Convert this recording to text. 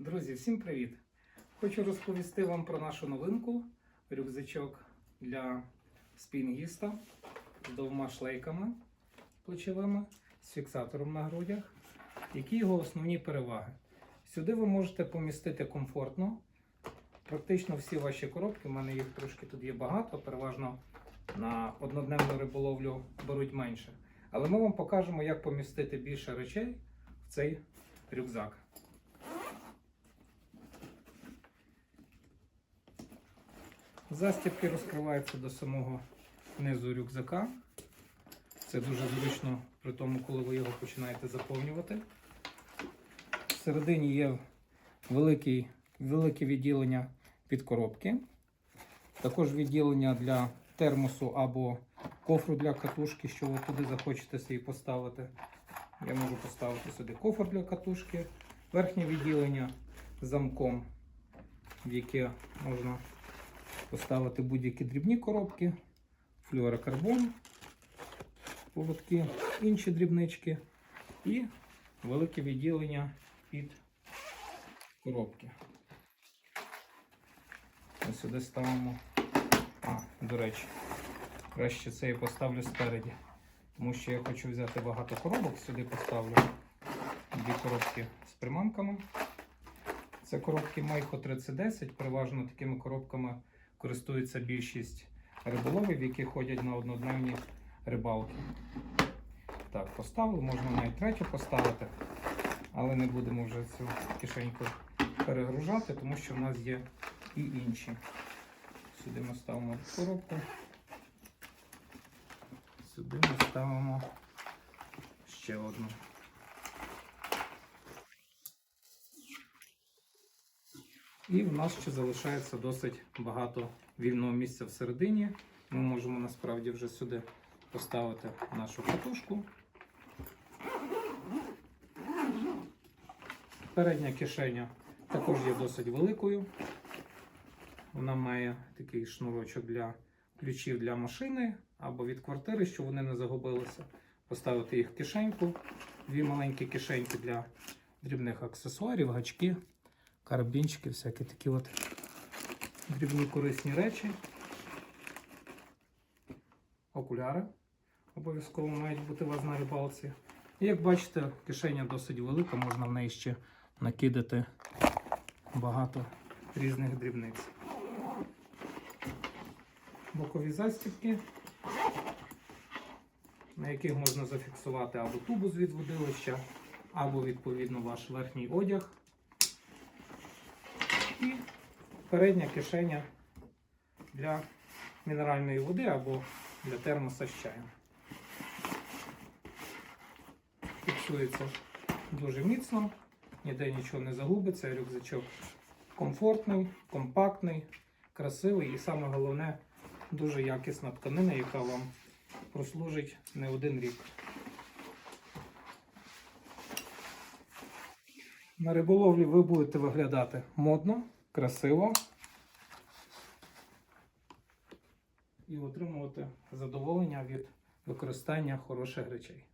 Друзі, всім привіт! Хочу розповісти вам про нашу новинку рюкзачок для спінгіста з двома шлейками плечовими з фіксатором на грудях. Які його основні переваги? Сюди ви можете помістити комфортно. Практично всі ваші коробки, у мене їх трошки тут є багато, переважно на однодневну риболовлю беруть менше. Але ми вам покажемо, як помістити більше речей в цей рюкзак. Застібки розкриваються до самого низу рюкзака. Це дуже зручно при тому, коли ви його починаєте заповнювати. Всередині є великий, велике відділення під коробки. Також відділення для термосу або кофру для катушки, що ви туди захочете собі поставити. Я можу поставити сюди кофр для катушки, верхнє відділення замком, в яке можна поставити будь-які дрібні коробки, флюорокарбон, поводки, інші дрібнички і велике відділення під коробки. Ось сюди ставимо. А, до речі, краще це я поставлю спереді, тому що я хочу взяти багато коробок, сюди поставлю дві коробки з приманками. Це коробки Майхо 3010, переважно такими коробками користується більшість риболовів, які ходять на однодневні рибалки. Так, поставили, можна навіть третю поставити, але не будемо вже цю кишеньку перегружати, тому що в нас є і інші. Сюди ми ставимо коробку. Сюди ми ставимо ще одну. І в нас ще залишається досить багато вільного місця всередині. Ми можемо насправді вже сюди поставити нашу катушку. Передня кишеня також є досить великою. Вона має такий шнурочок для ключів для машини або від квартири, щоб вони не загубилися. Поставити їх в кишеньку. Дві маленькі кишеньки для дрібних аксесуарів, гачки карабінчики, всякі такі от дрібні корисні речі. Окуляри обов'язково мають бути у вас на рибалці. І як бачите, кишеня досить велика, можна в неї ще накидати багато різних дрібниць. Бокові застібки, на яких можна зафіксувати або тубу з відводилища, або відповідно ваш верхній одяг. І передня кишеня для мінеральної води або для термоса з чаєм. Фіксується дуже міцно, ніде нічого не загубиться, рюкзачок комфортний, компактний, красивий і саме головне дуже якісна тканина, яка вам прослужить не один рік. На риболовлі ви будете виглядати модно, красиво і отримувати задоволення від використання хороших речей.